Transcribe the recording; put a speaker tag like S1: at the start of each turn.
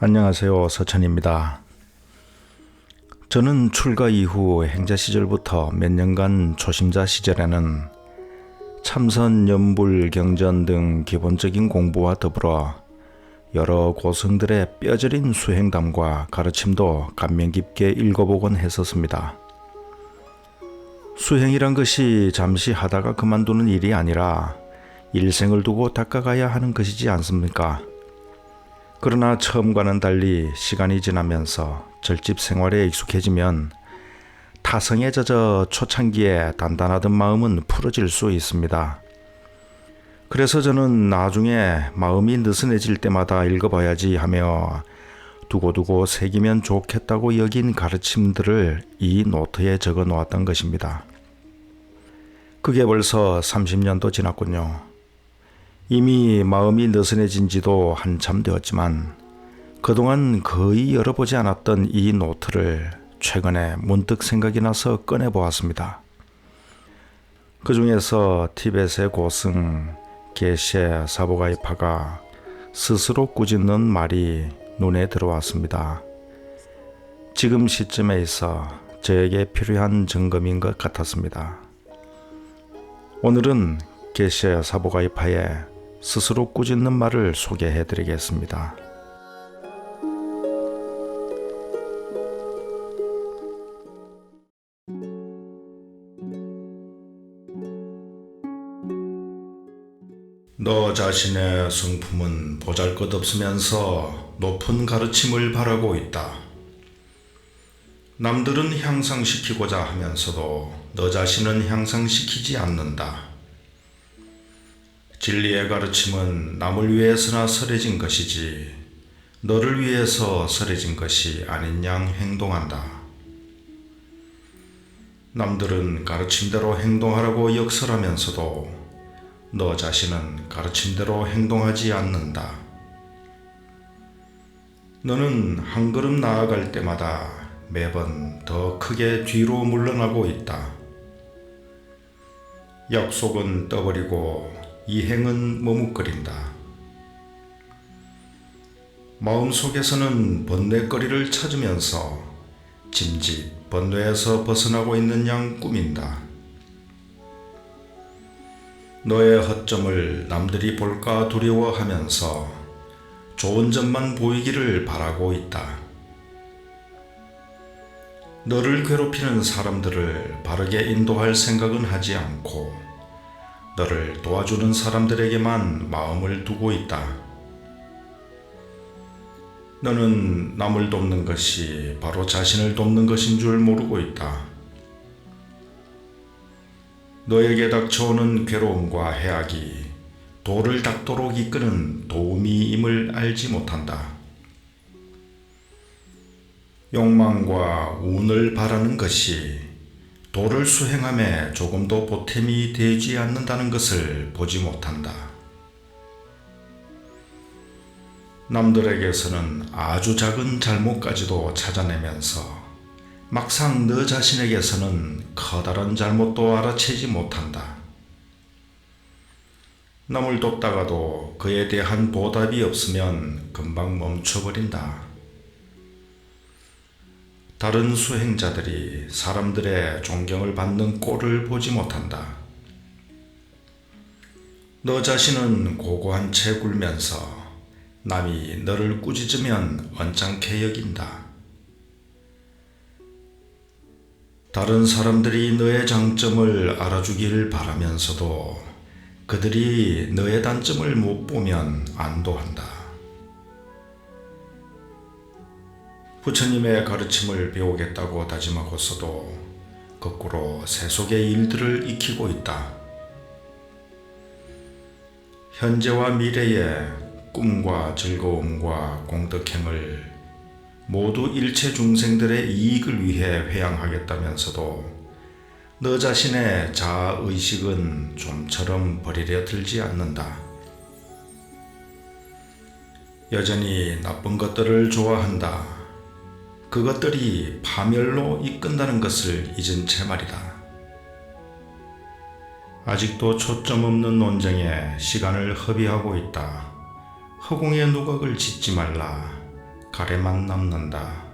S1: 안녕하세요. 서천입니다. 저는 출가 이후 행자 시절부터 몇 년간 초심자 시절에는 참선, 연불, 경전 등 기본적인 공부와 더불어 여러 고승들의 뼈저린 수행담과 가르침도 감명 깊게 읽어보곤 했었습니다. 수행이란 것이 잠시 하다가 그만두는 일이 아니라 일생을 두고 닦아가야 하는 것이지 않습니까? 그러나 처음과는 달리 시간이 지나면서 절집 생활에 익숙해지면 타성에 젖어 초창기에 단단하던 마음은 풀어질 수 있습니다. 그래서 저는 나중에 마음이 느슨해질 때마다 읽어봐야지 하며 두고두고 새기면 좋겠다고 여긴 가르침들을 이 노트에 적어 놓았던 것입니다. 그게 벌써 30년도 지났군요. 이미 마음이 느슨해진 지도 한참 되었지만 그동안 거의 열어보지 않았던 이 노트를 최근에 문득 생각이 나서 꺼내 보았습니다. 그 중에서 티벳의 고승 게셰 사보가이파가 스스로 꾸짖는 말이 눈에 들어왔습니다. 지금 시점에 있어 저에게 필요한 점검인 것 같았습니다. 오늘은 게셰 사보가이파의 스스로 꾸짖는 말을 소개해 드리겠습니다. 너 자신의 성품은 보잘 것 없으면서 높은 가르침을 바라고 있다. 남들은 향상시키고자 하면서도 너 자신은 향상시키지 않는다. 진리의 가르침은 남을 위해서나 설해진 것이지 너를 위해서 설해진 것이 아닌 양 행동한다. 남들은 가르침대로 행동하라고 역설하면서도 너 자신은 가르침대로 행동하지 않는다. 너는 한 걸음 나아갈 때마다 매번 더 크게 뒤로 물러나고 있다. 약속은 떠버리고 이 행은 머뭇거린다. 마음속에서는 번뇌거리를 찾으면서 짐짓 번뇌에서 벗어나고 있는 양 꾸민다. 너의 허점을 남들이 볼까 두려워하면서 좋은 점만 보이기를 바라고 있다. 너를 괴롭히는 사람들을 바르게 인도할 생각은 하지 않고 너를 도와주는 사람들에게만 마음을 두고 있다. 너는 남을 돕는 것이 바로 자신을 돕는 것인 줄 모르고 있다. 너에게 닥쳐오는 괴로움과 해악이 도를 닦도록 이끄는 도우미임을 알지 못한다. 욕망과 운을 바라는 것이 도를 수행함에 조금도 보탬이 되지 않는다는 것을 보지 못한다. 남들에게서는 아주 작은 잘못까지도 찾아내면서 막상 너 자신에게서는 커다란 잘못도 알아채지 못한다. 남을 돕다가도 그에 대한 보답이 없으면 금방 멈춰버린다. 다른 수행자들이 사람들의 존경을 받는 꼴을 보지 못한다. 너 자신은 고고한 채 굴면서 남이 너를 꾸짖으면 언짢게 여긴다. 다른 사람들이 너의 장점을 알아주길 바라면서도 그들이 너의 단점을 못 보면 안도한다. 부처님의 가르침을 배우겠다고 다짐하고서도 거꾸로 세속의 일들을 익히고 있다. 현재와 미래의 꿈과 즐거움과 공덕행을 모두 일체 중생들의 이익을 위해 회양하겠다면서도 너 자신의 자아의식은 좀처럼 버리려 들지 않는다. 여전히 나쁜 것들을 좋아한다. 그것들이 파멸로 이끈다는 것을 잊은 채 말이다. 아직도 초점 없는 논쟁에 시간을 허비하고 있다. 허공에 누각을 짓지 말라. 가래막 남는다.